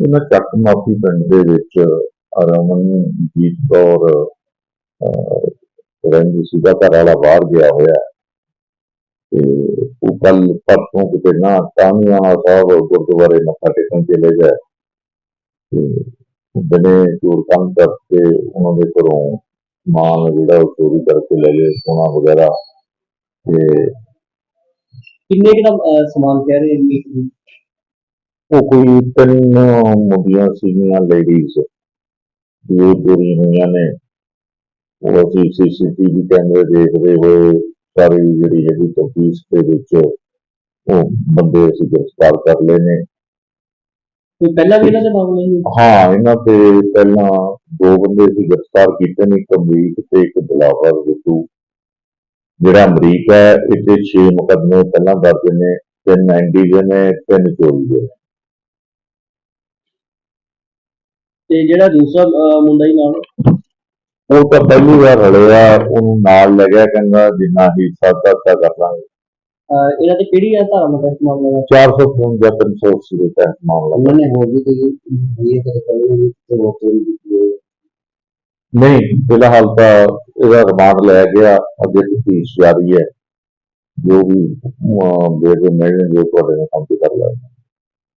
ਇਹਨਾਂ ਚੱਕ ਮਾਫੀ ਪਿੰਡ ਦੇ ਵਿੱਚ ਰਮਨਜੀਤ ਕੌਰ ਰਹਿੰਦੀ ਸੀ ਘਰ ਵਾਲਾ ਬਾਹਰ ਗਿਆ ਹੋਇਆ। ਤੇ ਉਹ ਕੱਲ ਪਰਸੋਂ ਕਿਤੇ ਨਾ ਤਾਮੀਆਂ ਸਾਹਿਬ ਗੁਰਦੁਆਰੇ ਮੱਥਾ ਟੇਕਣ ਚਲੇ ਗਏ ਤੇ ਬਨੇ ਚੋਰ ਕੰਮ ਕਰਕੇ ਉਹਨਾਂ ਦੇ ਘਰੋਂ ਸਮਾਨ ਜਿਹੜਾ ਉਹ ਚੋਰੀ ਕਰਕੇ ਲੈ ਲਏ, ਸੋਨਾ ਵਗੈਰਾ ਤੇ ਕਿੰਨੇ ਕੁ ਸਮਾਨ ਕਹਿ ਰਹੇ ਨੇ ਉਹ ਕੋਈ ਤਿੰਨ ਮੁੰਡੀਆਂ ਸੀਗੀਆਂ ਲੇਡੀਜ਼ ਜੋ ਚੋਰੀ ਹੋਈਆਂ ਨੇ। ਉਹ ਅਸੀਂ ਸੀਸੀਟੀਵੀ ਕੈਮਰੇ ਦੇਖਦੇ ਹੋਏ ਸਾਰੀ ਜਿਹੜੀ ਹੈਗੀ ਤਫਤੀਸ਼ ਦੇ ਵਿੱਚ ਉਹ ਬੰਦੇ ਅਸੀਂ ਗ੍ਰਿਫਤਾਰ ਕਰ ਲਏ ਨੇ। ਕੋਈ ਪਹਿਲਾਂ ਵੀ ਇਹਨਾਂ ਦੇ ਮਾਮਲੇ ਨੇ ਹਾਂ ਇਹਨਾਂ ਤੇ ਪਹਿਲਾਂ ਦੋ ਬੰਦੇ ਅਸੀਂ ਗ੍ਰਿਫਤਾਰ ਕੀਤੇ ਨੇ ਇੱਕ ਅਮਰੀਕ ਤੇ ਇੱਕ ਦਿਲਾਵਰ ਬਿੱਟੂ ਜਿਹੜਾ ਅਮਰੀਕ ਹੈ ਇਹਦੇ 6 ਮੁਕੱਦਮੇ ਪਹਿਲਾਂ ਦਰਜ ਨੇ ਤਿੰਨ ਐਨਡੀ ਦੇ ਨੇ ਤਿੰਨ ਚੋਰੀ ਦੇ ਨੇ। ਤੇ ਜਿਹੜਾ ਦੂਸਰਾ ਅਹ, ਮੁੰਡਾ ਹੀ ਨਾਲ? ਉਹ ਤਾਂ ਪਹਿਲੀ ਵਾਰ ਰਲਿਆ ਉਹਨੂੰ ਨਾਲ ਲੈ ਗਿਆ ਕਹਿੰਦਾ ਜਿੰਨਾ ਹੀ ਸਾਦਾ ਕਰ ਲਾਂਗੇ। ਅਹ, ਇਹਨਾਂ ਤੇ ਕਿਹੜੀ ਆ ਧਾਰਾ ਮਤਲਬ ਮਾਮਲਾ ਹੈ 455 380 ਦੇ ਤਹਿਤ ਮਾਮਲਾ। ਉਹਨਾਂ ਨੇ ਹੋਰ ਵੀ ਕੋਈ ਇਹ ਕਦੇ ਕਰੇ ਤੇ ਉਹ ਹੈ? ਨਹੀਂ ਫਿਲਹਾਲ ਤਾਂ ਇਹਦਾ ਰਿਮਾਂਡ ਲਿਆ ਗਿਆ ਅੱਗੇ ਤਫਤੀਸ਼ ਜਾਰੀ ਹੈ। ਜੋ ਵੀ ਬੇਗਮ ਮਿਲਣ ਜੋ ਤੁਹਾਡੇ ਨਾਲ ਕੰਮ ਕਰ ਲਾਂਗੇ।